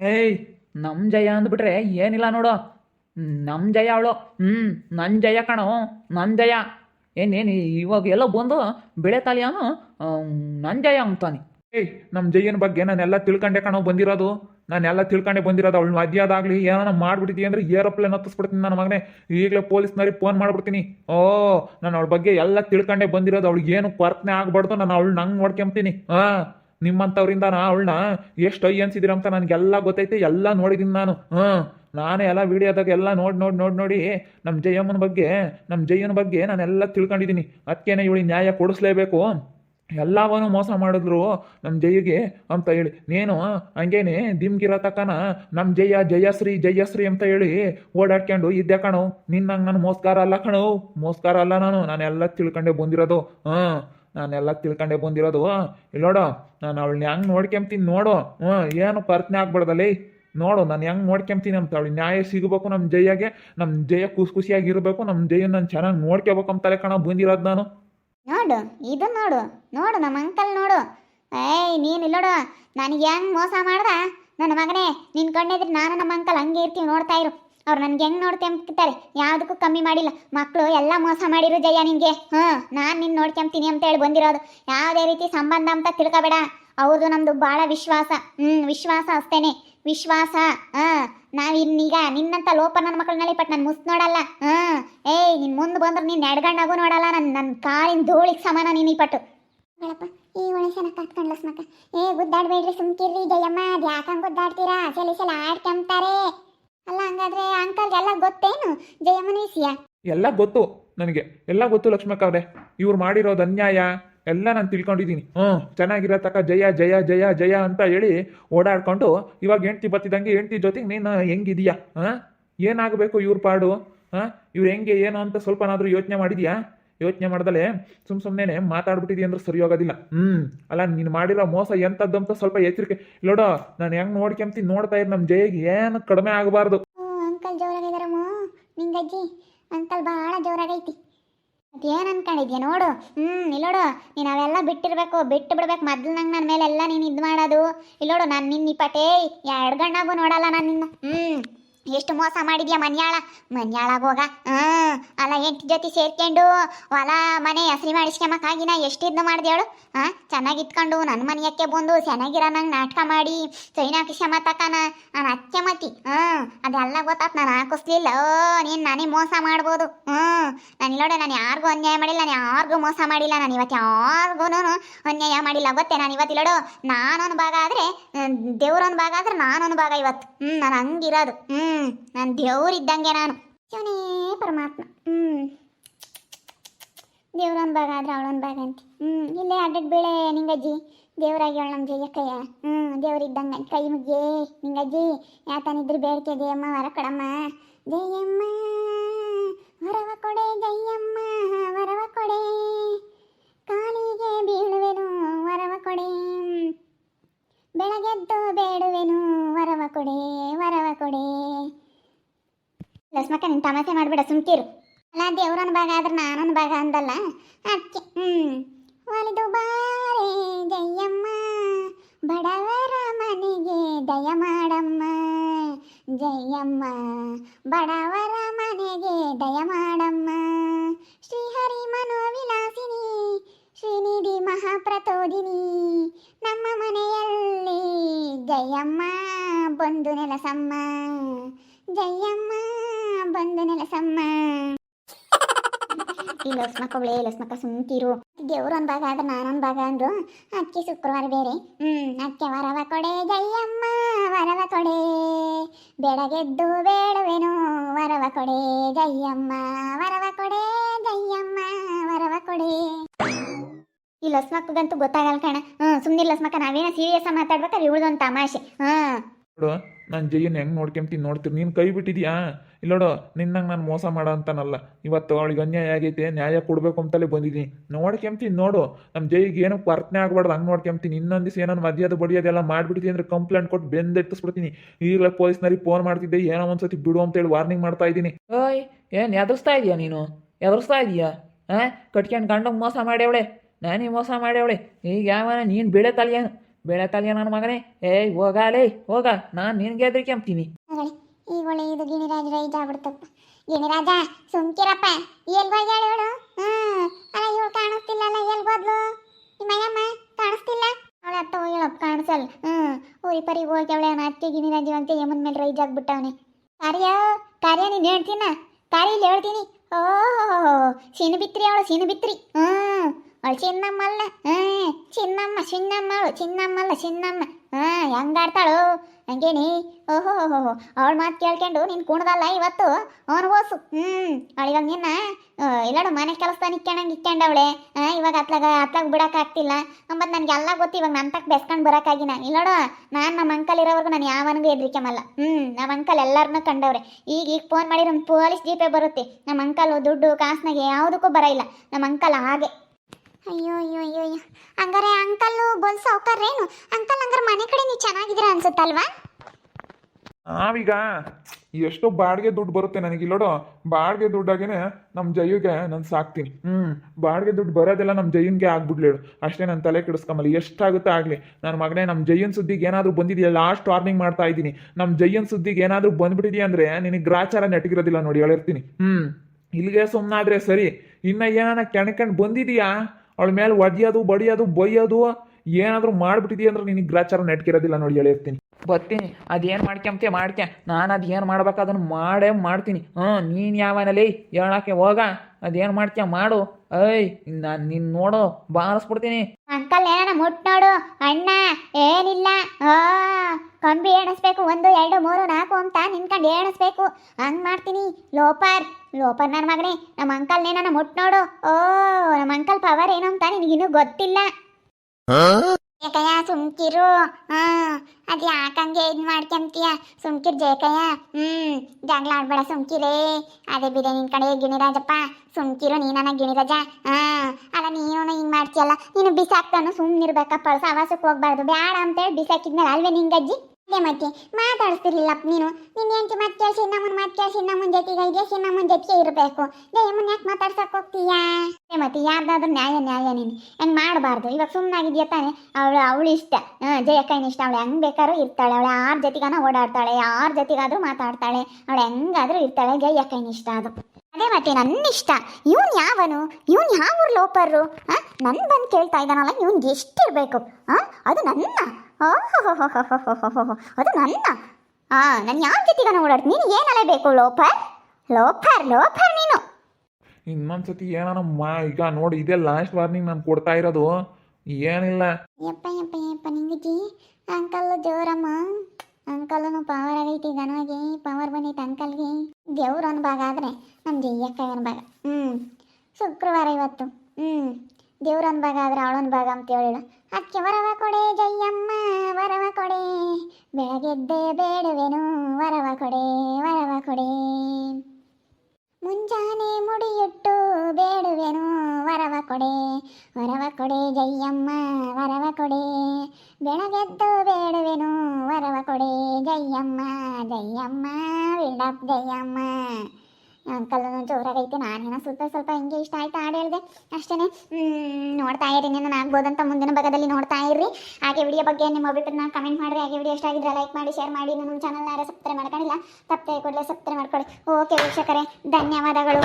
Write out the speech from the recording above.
ಏಯ್ ನಮ್ಮ ಜಯ ಅಂದ್ಬಿಟ್ರೆ ಏನಿಲ್ಲ ನೋಡು. ನಮ್ಮ ಜಯ ಅವಳು. ಹ್ಞೂ ನನ್ನ ಜಯ ಕಣೋ ನನ್ನ ಜಯ. ಏನೇನು ಇವಾಗ ಎಲ್ಲ ಬಂದು ಬೆಳೆ ತಾಲಿಯಾನು ನನ್ನ ಜಯ ಅಂತಾನೆ. ಏಯ್ ನಮ್ಮ ಜಯನ ಬಗ್ಗೆ ನಾನೆಲ್ಲ ತಿಳ್ಕೊಂಡೆ ಕಣೋ, ಬಂದಿರೋದು. ನಾನೆಲ್ಲ ತಿಳ್ಕೊಂಡೆ ಬಂದಿರೋದು. ಅವಳು ಅದ್ಯಾದಾಗ್ಲಿ ಏನೋ ಮಾಡ್ಬಿಟ್ಟಿದ್ದಿ ಅಂದ್ರೆ ಏರೋಪ್ಲೇನ್ ಹತ್ತಿಸ್ಬಿಡ್ತೀನಿ ನನ್ನ ಮಗನೇ. ಈಗಲೇ ಪೊಲೀಸ್ನವ್ರಿಗೆ ಫೋನ್ ಮಾಡ್ಬಿಡ್ತೀನಿ. ಓ, ನಾನು ಅವಳ ಬಗ್ಗೆ ಎಲ್ಲ ತಿಳ್ಕೊಂಡೆ ಬಂದಿರೋದು. ಅವಳಿಗೆ ಏನು ಪರ್ತನೆ ಆಗ್ಬಾರ್ದು. ನಾನು ಅವಳು ನಂಗೆ ನೋಡ್ಕೊಂತೀನಿ ಹಾ ನಿಮ್ಮಂಥವ್ರಿಂದ ನಾ ಅವಳನ್ನ ಎಷ್ಟು ಅಯ್ಯ ಅನ್ಸಿದ್ದೀರ ಅಂತ ನನಗೆಲ್ಲ ಗೊತ್ತೈತೆ, ಎಲ್ಲ ನೋಡಿದ್ದೀನಿ ನಾನು. ಹಾಂ, ನಾನೇ ಎಲ್ಲ ವಿಡಿಯೋದಾಗ ಎಲ್ಲ ನೋಡಿ ನೋಡಿ ನೋಡಿ ನೋಡಿ ನಮ್ಮ ಜಯಮ್ಮನ ಬಗ್ಗೆ ನಮ್ಮ ಜಯ್ಯನ ಬಗ್ಗೆ ನಾನೆಲ್ಲ ತಿಳ್ಕೊಂಡಿದ್ದೀನಿ ಅದಕ್ಕೇನೆ ಇವಳಿ ನ್ಯಾಯ ಕೊಡಿಸ್ಲೇಬೇಕು. ಎಲ್ಲವನು ಮೋಸ ಮಾಡಿದ್ರು ನಮ್ಮ ಜಯ್ಯಗೆ ಅಂತ ಹೇಳಿ. ನೀನು ಹಂಗೇನೆ ದಿಮ್ಗಿರೋ ತಕನ ನಮ್ಮ ಜಯ ಜಯಶ್ರೀ ಜಯಶ್ರೀ ಅಂತ ಹೇಳಿ ಓಡಾಡ್ಕೊಂಡು ಇದ್ದೆ ಕಣು. ನಿನ್ನಂಗೆ ನಾನು ಮೋಸ್ಕಾರ ಅಲ್ಲ ಕಣು. ಮೋಸ್ಕಾರ ಅಲ್ಲ ನಾನು. ನಾನೆಲ್ಲ ತಿಳ್ಕೊಂಡೆ ಬಂದಿರೋದು. ಹಾಂ. ನಾನೆಲ್ಲ ತಿಳ್ಕೊಂಡೆ ಬಂದಿರೋದು. ಇಲ್ಲೋಡು ನಾನು ಅವಳನ್ನ ಹೆಂಗೆ ನೋಡ್ಕೊಂತೀನಿ ನೋಡು. ಹ್ಞೂ ಏನು ಪರ್ತನೆ ಆಗ್ಬಾರ್ದಲ್ಲಿ ನೋಡು, ನಾನು ಹೆಂಗೆ ನೋಡ್ಕೊಂತೀನಿ ಅಂತ ಅವಳು ನ್ಯಾಯ ಸಿಗಬೇಕು ನಮ್ಮ ಜಯಗೆ. ನಮ್ಮ ಜಯ ಖುಷಿ ಖುಷಿಯಾಗಿರಬೇಕು ನಮ್ಮ ಜಯ ನಾನು ಚೆನ್ನಾಗಿ ನೋಡ್ಕೋಬೇಕು ಅಂತಲೇ ಕಣ ಬಂದಿರೋದು ನಾನು. ನೋಡು, ಇದು ನೋಡು. ನೋಡು, ನಮ್ಮ ಅಂಕಲ್ ನೋಡು. ಏಯ್, ನೀನು ಇಲ್ಲೋಡು ನನಗೆ ಹೆಂಗ್ ಮೋಸ ಮಾಡ್ದ? ನನ್ನ ಮಗನೇ, ನಿನ್ ಕಣ್ಣಿದ್ರೆ ನಾನು ನಮ್ಮ ಅಂಕಲ್ ಹಂಗೆ ಇರ್ತೀವಿ ನೋಡ್ತಾ ಇರು. ಅವ್ರು ನನ್ಗೆ ಹೆಂಗ್ ನೋಡ್ಕೊಂತಾರೆ ಯಾವುದಕ್ಕೂ ಕಮ್ಮಿ ಮಾಡಿಲ್ಲ. ಮಕ್ಕಳು ಎಲ್ಲ ಮೋಸ ಮಾಡಿರು ಜಯ ನಿನ್ಗೆ. ಹ್ಮ್, ನಾನು ನಿನ್ನ ನೋಡ್ಕೊಂತೀನಿ ಅಂತ ಹೇಳಿ ಬಂದಿರೋದು. ಯಾವುದೇ ರೀತಿ ಸಂಬಂಧ ಅಂತ ತಿಳ್ಕೊಬೇಡ. ಅವ್ರದ್ದು ನಮ್ದು ಬಹಳ ವಿಶ್ವಾಸ. ಹ್ಮ್, ವಿಶ್ವಾಸ ಅಷ್ಟೇನೆ. ವಿಶ್ವಾಸ ಹಾಂ ನಾವಿನ್ನೀಗ ನಿನ್ನಂತ ಲೋಪ ನನ್ನ ಮಕ್ಕಳನ್ನಲ್ಲಿ ಪಟ್ ನಾನು ಮುಸ್ ನೋಡಲ್ಲ. ಹಾಂ ಏಯ್ ನಿನ್ ಮುಂದೆ ಬಂದ್ರೆ ನೀನು ಎಡ್ಗಣ್ಣಗೂ ನೋಡಲ್ಲ. ನನ್ನ ನನ್ನ ಕಾಲಿನ ಧೂಳಿಗೆ ಸಮಾನ ನೀನು ಈ ಪಟ್ಟು. ಈ ಒಣಸನ ಕತ್ಕೊಂಡ್ಲ ಸ್ಮಕ ಏ, ಗುದ್ದಾಡ್ಬೇಡ್ರಿ, ಸುಮ್ಕಿರ್ರಿ ಜಯಮ್ಮ. ಅದು ಯಾಕಂಗ್ ಗುದ್ದಾಡ್ತೀರಾ? ಸೆಲೆ ಸಲ ಆಡ್ಕೊಂತಾರೆ. ಅಲ್ಲ, ಹಂಗಾದ್ರೆ ಅಂಕಲ್ ಎಲ್ಲ ಗೊತ್ತೇನು? ಜಯಮ್ಮನ ವಿಷಯ ಎಲ್ಲ ಗೊತ್ತು ನನಗೆ. ಎಲ್ಲ ಗೊತ್ತು ಲಕ್ಷ್ಮಕ್ಕ ಅವ್ರೆ. ಇವ್ರು ಮಾಡಿರೋದು ಅನ್ಯಾಯ. ಎಲ್ಲ ನಾನು ತಿಳ್ಕೊಂಡಿದ್ದೀನಿ. ಹ್ಞೂ, ಚೆನ್ನಾಗಿರೋ ತಕ ಜಯ ಜಯ ಜಯ ಜಯ ಅಂತ ಹೇಳಿ ಓಡಾಡ್ಕೊಂಡು ಇವಾಗ ಹೆಂಡ್ತಿ ಬತ್ತಿದಂಗೆ ಹೆಂಡ್ತಿ ಜೊತೆಗೆ ನೀನು ಹೆಂಗಿದೀಯಾ? ಹಾಂ ಏನಾಗಬೇಕು ಇವ್ರ ಪಾಡು? ಹಾಂ ಇವ್ರು ಹೆಂಗೆ, ಏನು ಅಂತ ಸ್ವಲ್ಪನಾದರೂ ಯೋಚನೆ ಮಾಡಿದ್ಯಾ? ಯೋಚನೆ ಮಾಡ್ದಲೆ ಸುಮ್ ಸುಮ್ಮನೆ ಮಾತಾಡ್ಬಿಟ್ಟಿದ್ಯ ಅಂದ್ರೆ ಸರಿ ಹೋಗೋದಿಲ್ಲ. ಹ್ಮ್, ಅಲ್ಲ ನೀನು ಮಾಡಿರೋ ಮೋಸ ಎಂಥದ್ದು ಅಂತ ಸ್ವಲ್ಪ ಎಚ್ಚರಿಕೆ. ನೋಡೋ ನಾನು ಹೆಂಗ್ ನೋಡ್ಕೊಂತೀನಿ ನೋಡ್ತಾ ಇದ್ದು ನಮ್ಮ ಜಯಗೆ ಏನು ಕಡಿಮೆ ಆಗಬಾರ್ದು. ಅಂಕಲ್ ಜೋರಾಗಿದಾರಮ್ಮ ನಿಂಗಜ್ಜಿ ಅಂಕಲ್ ಭಾಳ ಜೋರಾಗೈತಿ ಅದೇನು ಅನ್ಕೊಂಡಿದ್ಯ ನೋಡು. ಹ್ಞೂ ಇಲ್ಲೋಡು ನೀನು ಅವೆಲ್ಲ ಬಿಟ್ಟಿರ್ಬೇಕು, ಬಿಟ್ಟು ಬಿಡ್ಬೇಕು. ಮೊದ್ಲು ನಂಗೆ ನನ್ನ ಮೇಲೆ ಎಲ್ಲ ನೀನು ಇದು ಮಾಡೋದು. ಇಲ್ಲೋಡು ನಾನು ನಿನ್ನ ಪಟೇ ಎರಡು ಗಣ್ಣಾಗೂ ನೋಡಲ್ಲ ನಾನು ನಿನ್ನ. ಹ್ಞೂ ಎಷ್ಟು ಮೋಸ ಮಾಡಿದ್ಯಾ ಮನ್ಯಾಳ? ಮನ್ಯಾಳಾಗ ಹೋಗ ಹ್ಞೂ ಅಲ್ಲ ಎಂಟು ಜೊತೆ ಸೇರ್ಕೊಂಡು ಹೊಲ, ಮನೆ ಹಸ್ರಿ ಮಾಡಿಸ್ಕೊಂಬಕ್ಕಾಗಿನ ಎಷ್ಟು ಇದು ಮಾಡ್ದೇಳು ಹಾಂ ಚೆನ್ನಾಗಿ ಇಟ್ಕೊಂಡು ನನ್ನ ಮನೆಯಕ್ಕೆ ಬಂದು ಚೆನ್ನಾಗಿರೋ ನಂಗೆ ನಾಟಕ ಮಾಡಿ ಚೈನಾ ಕ್ಷಮ ತಕನ ನಾನು ಅತ್ತೆ ಮತಿ ಅದೆಲ್ಲ ಗೊತ್ತಾತ್, ನಾನು ಹಾಕಿಸ್ಲಿಲ್ಲ. ಓ, ನೀನು ನಾನೇ ಮೋಸ ಮಾಡ್ಬೋದು. ಹ್ಞೂ ನಾನು ಇಲ್ಲೋಡೆ ನಾನು ಯಾರಿಗೂ ಅನ್ಯಾಯ ಮಾಡಿಲ್ಲ, ನಾನು ಯಾರಿಗೂ ಮೋಸ ಮಾಡಿಲ್ಲ. ನಾನು ಇವತ್ತು ಯಾರಿಗೂ ಅನ್ಯಾಯ ಮಾಡಿಲ್ಲ. ಗೊತ್ತೇ, ನಾನು ಇವತ್ತು ಇಲ್ಲೋಡು ನಾನೊಂದು ಭಾಗ ಆದರೆ, ದೇವ್ರೊಂದು ಭಾಗ ಆದ್ರೆ ನಾನೊಂದು ಭಾಗ ಇವತ್ತು ಹ್ಞೂ ನಾನು ಹಂಗಿರೋದು. ಹ್ಞೂ ನಾನು ದೇವ್ರು ಇದ್ದಂಗೆ ನಾನು. ಶಿವನೇ ಪರಮಾತ್ಮ. ಹ್ಞೂ ದೇವ್ರೊಂದು ಭಾಗ ಆದ್ರೆ ಅವಳೊಂದು ಭಾಗ ಅಂತ. ಹ್ಞೂ ಇಲ್ಲೇ ಬೇಳೆ ಬೀಳೆ ನಿಂಗಜ್ಜಿ. ದೇವರಾಗಿ ಅವಳು ನಮ್ಮ ಜಯಕ್ಕಯ್ಯ ಹ್ಞೂ ಇದ್ದಂಗ ಕೈ ಮುಗಿಯೇ ನಿಂಗಜ್ಜಿ. ಯಾತನಿದ್ರು ಬೇಡಿಕೆ, ಜಯಮ್ಮ, ವರ ಕೊಡಮ್ಮ. ಜಯಮ್ಮ ವರವ ಕೊಡೆ ಜಯಮ್ಮ ವರವ ಕೊಡೆ ಕಾಲಿಗೆ ಬೀಳುವೆನು ವರವ ಕೊಡೆ ಬೆಳಗೆದ್ದು ಬೇಡುವೆನು ವರವ ಕೊಡೆ ವರವ ಕೊಡೆ ಲಸ್ಮಕ್ಕ ನಿನ್ ತಮಾಷೆ ಮಾಡಿಬಿಡ, ಸುಮ್ಕಿರು. ಅಲ್ಲ ದೇವ್ರನ್ನ ಭಾಗ ಆದ್ರೆ ನಾನೊಂದು ಭಾಗ ಅಂದಲ್ಲ? ಅದಕ್ಕೆ ಹ್ಞೂ ಒಲಿದು ಬಾರೆ ಜಯಮ್ಮ, ಬಡವರ ಮನೆಗೆ ದಯ ಮಾಡಮ್ಮ. ಜಯಮ್ಮ, ಬಡವರ ಮನೆಗೆ ದಯ ಮಾಡಮ್ಮ. ಶ್ರೀಹರಿ ಮನೋವಿಲಾಸಿನಿ, ಶ್ರೀನಿಧಿ ಮಹಾಪ್ರತೋದಿನಿ ನಮ್ಮ ಮನೆಯಲ್ಲಿ ಜಯಮ್ಮ, ಬಂದು ನೆಲಸಮ್ಮ. ಜಯಮ್ಮ ಬಂದು ನೆಲಸಮ್ಮ ಈ ಲಸ್ಮಕ್ಕವಳೆ ಲಸ್ಮಕ್ಕ ಸುಮ್ಕಿರು. ದೇವ್ರೊಂದು ಭಾಗ ಆದ್ರೆ ನಾನೊಂದು ಭಾಗ ಅಂದ್ರು. ಅಕ್ಕಿ ಶುಕ್ರವಾರ ಬೇರೆ. ಹ್ಮ್ ಅಕ್ಕೆ ವರವ ಕೊಡೆ ಜಯಮ್ಮ ವರವ ಕೊಡೆ. ಬೆಳಗೆದ್ದು ಬೇಡುವೆನು ವರವ ಕೊಡೆ ಜಯಮ್ಮ ವರವ ಕೊಡೆ ಜಯಮ್ಮ ವರವ ಕೊಡೆ. ಈ ಲಸ್ಮಕ್ಕಗಂತೂ ಗೊತ್ತಾಗಲ್ಲ ಕಣ. ಹ್ಮ್ ಸುಮ್ಮನೆ ಲಸ್ಮಕ್ಕ ನಾವೇನ ಸೀರಿಯಸ್ ಮಾತಾಡ್ಬೇಕಾದ್ರೆ ಇವಳ್ದೊಂದು ತಮಾಷೆ. ಹ್ಮ್. ನೋಡು ನಾನು ಜೈಯನ್ನು ಹೆಂಗೆ ನೋಡ್ಕೊಂತೀನಿ ನೋಡ್ತೀನಿ. ನೀನು ಕೈ ಬಿಟ್ಟಿದ್ಯಾ? ಇಲ್ಲೋಡು ನಿನ್ನಂಗೆ ನಾನು ಮೋಸ ಮಾಡೋ ಅಂತಾನಲ್ಲ. ಇವತ್ತು ಅವಳಿಗೆ ಅನ್ಯಾಯ ಆಗೈತೆ, ನ್ಯಾಯ ಕೊಡಬೇಕು ಅಂತಲೇ ಬಂದಿದ್ದೀನಿ. ನೋಡ್ಕೊಂತೀನಿ ನೋಡು ನಮ್ಮ ಜೈಗೆ ಏನೂ ವರ್ತನೆ ಆಗ್ಬಾರ್ದು, ಹಂಗೆ ನೋಡ್ಕೊಂತೀನಿ. ಇನ್ನೊಂದು ದಿವಸ ಏನೋ ಮದ್ಯದ ಬಡಿಯೋದೆಲ್ಲ ಮಾಡಿಬಿಡ್ತೀನಿ ಅಂದ್ರೆ ಕಂಪ್ಲೇಂಟ್ ಕೊಟ್ಟು ಬೆಂದೆಟ್ಟಿಸ್ಬಿಡ್ತೀನಿ. ಈಗಲೇ ಪೊಲೀಸ್ನರಿಗೆ ಫೋನ್ ಮಾಡ್ತಿದ್ದೆ, ಏನೋ ಒಂದ್ಸತಿ ಬಿಡು ಅಂತೇಳಿ ವಾರ್ನಿಂಗ್ ಮಾಡ್ತಾ ಇದ್ದೀನಿ. ಓಯ್, ಏನು ಎದುರಿಸ್ತಾ ಇದೀಯಾ ನೀನು? ಎದುರಿಸ್ತಾ ಇದೀಯಾ? ಹಾಂ ಕಟ್ಕೊಂಡು ಗಂಡಂಗೆ ಮೋಸ ಮಾಡ್ಯವಳೆ. ನಾನೇ ಮೋಸ ಮಾಡ್ಯವಳೆ. ಈಗ ಯಾವ ನೀನು ಬೆಳೆ ತಲೆಯೇನು? ಬೆಳೆತಾಲಿಯ ನನ್ನ ಮಗನೇ. ಏಯ್ ಹೋಗಾಲೇ ಹೋಗ. ನಾನು ನಿನ್ಗೆ ಹೆದರಿಕೆ ಮಗಳೇ ಈಗ ಒಳ್ಳೆ ಇದು ಗಿಣಿರಾಜ ರೈಜ ಆಗ್ಬಿಡ್ತಪ್ಪ. ಗಿಣಿರಾಜ, ಸುಮ್ಕಿರಪ್ಪ. ಎಲ್ ಹೋಗ್ಯಾಳ ಇವಳು? ಹ್ಮ್. ಅಲ್ಲ, ಇವಳು ಕಾಣಿಸ್ತಿಲ್ಲಲ್ಲ ಎಲ್ ಹೋದ್ಲು? ನಿಮ್ಮಯ್ಯಮ್ಮ ಕಾಣಿಸ್ತಿಲ್ಲ? ಅವಳ ಅತ್ತ ಹೋಗ್ಯಾಳಪ್ಪ ಕಾಣಿಸಲ್. ಹ್ಮ್. ಊರಿ ಪರಿ ಹೋಗ್ಯಾವಳೆ, ಅವನ ಅತ್ತೆ ಗಿಣಿರಾಜ ಅಂತ ಯಮನ್ ಮೇಲೆ ರೈಜ್ ಆಗ್ಬಿಟ್ಟವನೆ. ಕಾರ್ಯ ಕಾರ್ಯ, ನೀನು ಹೇಳ್ತೀನ? ಕಾರ್ಯ ಇಲ್ಲಿ ಹೇಳ್ತೀನಿ. ಓಹೋ ಸೀನು ಬಿತ್ರಿ ಅವಳು ಸೀನು ಬಿತ್ರಿ ಹ್ಮ್. ಅವಳು, ಚಿನ್ನಮ್ಮಲ್ಲ. ಹ್ಮ್ ಚಿನ್ನಮ್ಮ ಚಿನ್ನಮ್ಮಳು ಚಿನ್ನಮ್ಮಲ್ಲ, ಚಿನ್ನಮ್ಮ. ಹಾ ಹೆಂಗಾಡ್ತಾಳು ಹಂಗೇನಿ. ಓಹೋ ಅವಳ ಮಾತು ಕೇಳ್ಕೊಂಡು ನೀನು ಕುಣ್ದಲ್ಲ ಇವತ್ತು? ಅವನಿಗೋಸು ಹ್ಞೂ ಅವಳಿವಾಗ ನಿನ್ನ ಇಲ್ಲಡು ಮನೆ ಕೆಲಸ ಅವಳೆ. ಹಾಂ, ಇವಾಗ ಅತ್ಲಾಗ ಅತ್ಲಾಗ ಬಿಡಕ್ಕಾಗ್ತಿಲ್ಲ ಮತ್ತು ನನಗೆ ಎಲ್ಲ ಗೊತ್ತು, ಇವಾಗ ನನ್ನ ತಕ್ಕ ಬೆಸ್ಕೊಂಡು ಬರೋಕ್ಕಾಗಿನ. ಇಲ್ಲಡು, ನಾನು ನಮ್ಮ ಅಂಕಲ್ ಇರೋವರೆಗೂ ನಾನು ಯಾವನಿಗೂ ಹೆದ್ರಿಕೆಮಲ್ಲ. ಹ್ಞೂ ನಮ್ಮ ಅಂಕಲ್ ಎಲ್ಲರನ್ನೂ ಕಂಡವ್ರೆ. ಈಗ ಈಗ ಫೋನ್ ಮಾಡಿರೋ ಪೊಲೀಸ್ ಜೀಪೇ ಬರುತ್ತೆ. ನಮ್ಮ ಅಂಕಲ್ ದುಡ್ಡು, ಕಾಸ್ನಾಗೆ ಯಾವುದಕ್ಕೂ ಬರೋಲ್ಲ ನಮ್ಮ ಅಂಕಲ್ ಹಾಗೆ. ಅಯ್ಯೋ ಅಯ್ಯೋ ಅಯ್ಯೋ ಅಯ್ಯೋ ಹಂಗಾರೆ ಅಂಕಲ್ಲು ಬೋಲ್ ಸಾವುಕಾರೇನು ಅಂಕಲ್ ಹಂಗಾರೆ ಮನೆ ಕಡೆ ನೀವು ಚೆನ್ನಾಗಿದ್ದೀರಾ ಅನ್ಸುತ್ತಲ್ವಾ? ನಾವೀಗ ಎಷ್ಟು ಬಾಡಿಗೆ ದುಡ್ಡು ಬರುತ್ತೆ ನನಗೆ. ಇಲ್ಲೋಡು ಬಾಡಿಗೆ ದುಡ್ಡಾಗೇನೆ ನಮ್ಮ ಜೈಗೆ ನಾನು ಸಾಕ್ತೀನಿ. ಹ್ಞೂ ಬಾಡಿಗೆ ದುಡ್ಡು ಬರೋದೆಲ್ಲ ನಮ್ಮ ಆಗ್ಬಿಡ್ಲಿ ಹೇಳು. ಅಷ್ಟೇ ನನ್ನ ತಲೆ ಕೆಡಿಸ್ಕೊಂಬಲ್ಲ ಎಷ್ಟಾಗುತ್ತೆ ಆಗಲಿ. ನನ್ನ ಮಗನೇ ನಮ್ಮ ಜೈನ್ ಸುದ್ದಿಗೆ ಏನಾದರೂ ಬಂದಿದೆಯಾ? ಲಾಸ್ಟ್ ವಾರ್ನಿಂಗ್ ಮಾಡ್ತಾ ಇದ್ದೀನಿ. ನಮ್ಮ ಜೈನ್ ಸುದ್ದಿಗೆ ಏನಾದರೂ ಬಂದ್ಬಿಟ್ಟಿದೆಯಾ ಅಂದರೆ ನಿನಗೆ ಗ್ರಾಚಾರ ನೆಟ್ಟಿರೋದಿಲ್ಲ ನೋಡಿ ಹೇಳಿರ್ತೀನಿ ಹ್ಞೂ ಇಲ್ಲಿಗೆ ಸುಮ್ಮನಾದ್ರೆ ಸರಿ. ಇನ್ನ ಏನಾನ ಕೆಣಕಂಡು ಬಂದಿದೀಯಾ? ಅವಳ ಮೇಲೆ ಒಡೆಯೋದು ಬಡಿಯೋದು, ಬೈಯೋದು, ಏನಾದರೂ ಮಾಡ್ಬಿಟ್ಟಿದೀಯ ಅಂದ್ರೆ ನಿನಗೆ ಗ್ರಾಚಾರ ನೆಟ್ಕಿರೋದಿಲ್ಲ ನೋಡಿ ಹೇಳಿರ್ತೀನಿ ಬರ್ತೀನಿ. ಅದೇನು ಮಾಡ್ಕೊಂತೆ ಮಾಡ್ಕೆ ನಾನು ಅದೇನು ಮಾಡ್ಬೇಕು ಅದನ್ನು ಮಾಡೇ ಮಾಡ್ತೀನಿ. ಹಾಂ ನೀನು ಯಾವನಲ್ಲಿ ಹೇಳಕ್ಕೆ ಹೋಗ. ಅದೇನು ಮಾಡ್ತೀಯ? ಮಾಡು. ಏಯ್ ನಾನು ನಿನ್ನ ನೋಡು ಬಾರಿಸ್ಬಿಡ್ತೀನಿ. ಅಂಕಲ್ ಏನಣ್ಣ ಮುಟ್ ನೋಡು. ಅಣ್ಣ ಏನಿಲ್ಲ. ಆ ಕಂಬಿ ಎಣಿಸ್ಬೇಕು ಒಂದು ಎರಡು ಮೂರು ನಾಲ್ಕು ಅಂತ ನಿನ್ಕಂಡು ಎಣಿಸ್ಬೇಕು ಹಂಗ್ ಮಾಡ್ತೀನಿ. ಲೋಪರ್ ಲೋಪರ್ ನನ್ನ ಮಗನೇ ನಮ್ಮ ಅಂಕಲ್ ಏನಾನ ಮುಟ್ ನೋಡು. ಓ ನಮ್ಮ ಅಂಕಲ್ ಪವರ್ ಏನು ಅಂತ ನಿನಗಿನ್ನೂ ಗೊತ್ತಿಲ್ಲ. ಜೇಕಯ್ಯ ಸುಮ್ಕಿರು. ಹಾ, ಅದು ಯಾಕಂಗೆ ಇದ್ ಮಾಡ್ಕೊಂತೀಯ? ಸುಮ್ಕಿರ್ ಜೇಕಯ್ಯ ಹ್ಮ್ ಜಗಳ ಆಡ್ಬೇಡ ಸುಮ್ಕಿರೇ. ಅದೇ ಬಿದೆ ನಿನ್ ಕಡೆ ಗಿಣಿರಾಜಪ್ಪ. ಸುಮ್ಕಿರು, ನೀನನ ಗಿಣಿರಾಜ. ಹಾ, ಅಲ್ಲ ನೀನು ಹಿಂಗ್ ಮಾಡ್ತೀಯಲ್ಲ? ನೀನು ಬಿಸಾಕ್ತಾನು ಸುಮ್ಮನಿರ್ಬೇಕಪ್ಪ ಸವಾಸಕ್ಕೆ ಹೋಗ್ಬಾರ್ದು. ಬೇಡ ಅಂತೇಳಿ ಬಿಸಾಕಿದ್ಮೇಲೆ ಅಲ್ವೇ ನಿಂಗಜ್ಜಿ? ಮತ್ತೆ, ಮಾತಾಡಿಸ್ತಿರ್ಲಿಲ್ಲ ನೀನು. ನಿನ್ನ ಹೆಂಡತಿ ಮತ್ತೆ ಕೇಳಿಸಿ ನಮ್ಮನ್ನ ಮತ್ತೆ ಕೇಳಿಸಿ ನಮ್ಮನ ಜೊತೆಗೆ ಇದೆ ನಮ್ಮನ ಜೊತೆಗೆ ಇರಬೇಕು. ದಯಮ್ಮನ ಯಾಕೆ ಮಾತಾಡ್ಸಕ್ ಹೋಗ್ತೀಯಾ? ಏ ಮತ್ತೆ, ಯಾರ್ದಾದ್ರೂ ನ್ಯಾಯ ನ್ಯಾಯ ನೀನು. ಹೆಂಗ್ ಮಾಡಬಾರ್ದು? ಇವಾಗ ಸುಮ್ಮನಾಗಿದ್ಯಾ ತಾನೆ? ಅವಳು ಅವಳು ಇಷ್ಟ. ಹಾಂ ಜಯಕ್ಕನ ಇಷ್ಟ. ಅವಳು ಹೆಂಗ್ ಬೇಕಾದ್ರೂ ಇರ್ತಾಳೆ. ಅವಳು ಯಾರ ಜೊತೆಗಾನ ಓಡಾಡ್ತಾಳೆ. ಯಾರ ಜೊತೆಗಾದ್ರೂ ಮಾತಾಡ್ತಾಳೆ. ಅವಳು ಹೆಂಗಾದ್ರೂ ಇರ್ತಾಳೆ. ಜಯಕ್ಕನ ಇಷ್ಟ ಅದು. ಮತ್ತೆ ನನ್ನ ಇಷ್ಟ ಇವನ್ ಯಾವನು? ಇವನ್ ಯಾವ ಊರ್ ಲೋಪರ್ರು? ನನ್ ಬಂದು ಕೇಳ್ತಾ ಇದ್ದಾನಲ್ಲ ಇವನ್ಗೆ ಎಷ್ಟಿರ್ಬೇಕು? ಅದು ನನ್ನ. ಅದು ನನ್ನ. ಆ ನಾನು ಯಾವ ಜೊತೆಗಾನ ಓಡಾಡ್ತೀನಿ ನೀನು ಏನಲ್ಲ ಬೇಕು ಲೋಪರ್? ಲೋಪರ್ ಲೋಪರ್ ನೀನು. ಇನ್ನೊಂದ್ಸತಿ ಏನಾನ ಮಾ ಈಗ ನೋಡಿ ಇದೇ ಲಾಸ್ಟ್ ವಾರ್ನಿಂಗ್ ನಾನು ಕೊಡ್ತಾ ಇರೋದು. ಏನಿಲ್ಲ. ಯಪ್ಪ ಯಪ್ಪ ಯಪ್ಪ ನಿಂಗಜ್ಜಿ. ಅಂಕಲ್ ಜೋರಮ್ಮ. ಅಂಕಲ್ನು ಪವರ್ ಆಗೈತಿ ಗನವಾಗಿ ಪವರ್ ಬಂದೈತೆ ಅಂಕಲ್ಗೆ. ದೇವ್ರ ಒಂದು ಭಾಗ ಆದರೆ ನಮ್ಮ ಜಯ್ಯಕ್ಕ ಭಾಗ ಹ್ಞೂ ಶುಕ್ರವಾರ ಇವತ್ತು. ಹ್ಞೂ ದೇವ್ರ ಒಂದು ಭಾಗ ಆದರೆ ಅವಳೊಂದು ಭಾಗ ಅಂತ ಹೇಳಿಳು ಅದಕ್ಕೆ ವರವ ಕೊಡೆ ಜಯ್ಯಮ್ಮ ವರವ ಕೊಡೆ. ಬೆಳಗೆದ್ದೆ ಬೇಡುವೆನು, ವರವ ಕೊಡೆ ವರವ ಕೊಡೆ. ಮುಂಜಾನೆ ಮುಡಿಯುಟ್ಟು ಬೇಡುವೆನು ವರವ ಕೊಡೆ ವರವ ಕೊಡೆ ಜಯ್ಯಮ್ಮ ವರವ ಕೊಡೆ. ಬೆಳಗೆದ್ದು ಬೇಡುವೆನು, ವರವ ಕೊಡೆ ಜಯ್ಯಮ್ಮ ಜಯ್ಯಮ್ಮ ವಿಡಪ್ ಜಯ್ಯಮ್ಮ ಅಂಕಲ್ ಜೋರಾಗೈತೆ ನಾನೇನೋ ಸ್ವಲ್ಪ ಸ್ವಲ್ಪ ಹಿಂಗೆ ಇಷ್ಟ ಆಯ್ತು ಹಾಡು ಹೇಳಿದೆ. ಅಷ್ಟೇ ನೋಡ್ತಾ ಇರಿ ನಾನು ಆಗ್ಬೋದಂತ ಮುಂದಿನ ಭಾಗದಲ್ಲಿ ನೋಡ್ತಾ ಇರ್ರಿ. ಹಾಗೆ ವಿಡಿಯೋ ಬಗ್ಗೆ ನಿಮ್ಮ ಅಭಿಪ್ರಾಯನ ಕಮೆಂಟ್ ಮಾಡಿರಿ. ಹಾಗೆ ವಿಡಿಯೋ ಇಷ್ಟ ಆಗಿದ್ರೆ ಲೈಕ್ ಮಾಡಿ ಶೇರ್ ಮಾಡಿ. ನಮ್ಮ ಚಾನಲ್ನ ಯಾರು ಸಬ್ಸ್ಕ್ರೈಬ್ ಮಾಡ್ಕೊಂಡಿಲ್ಲ, ತಪ್ಪದೆ ಕೂಡಲೇ ಸಬ್ಸ್ಕ್ರೈಬ್ ಮಾಡ್ಕೊಳ್ಳಿ. ಓಕೆ ವೀಕ್ಷಕರೇ, ಧನ್ಯವಾದಗಳು.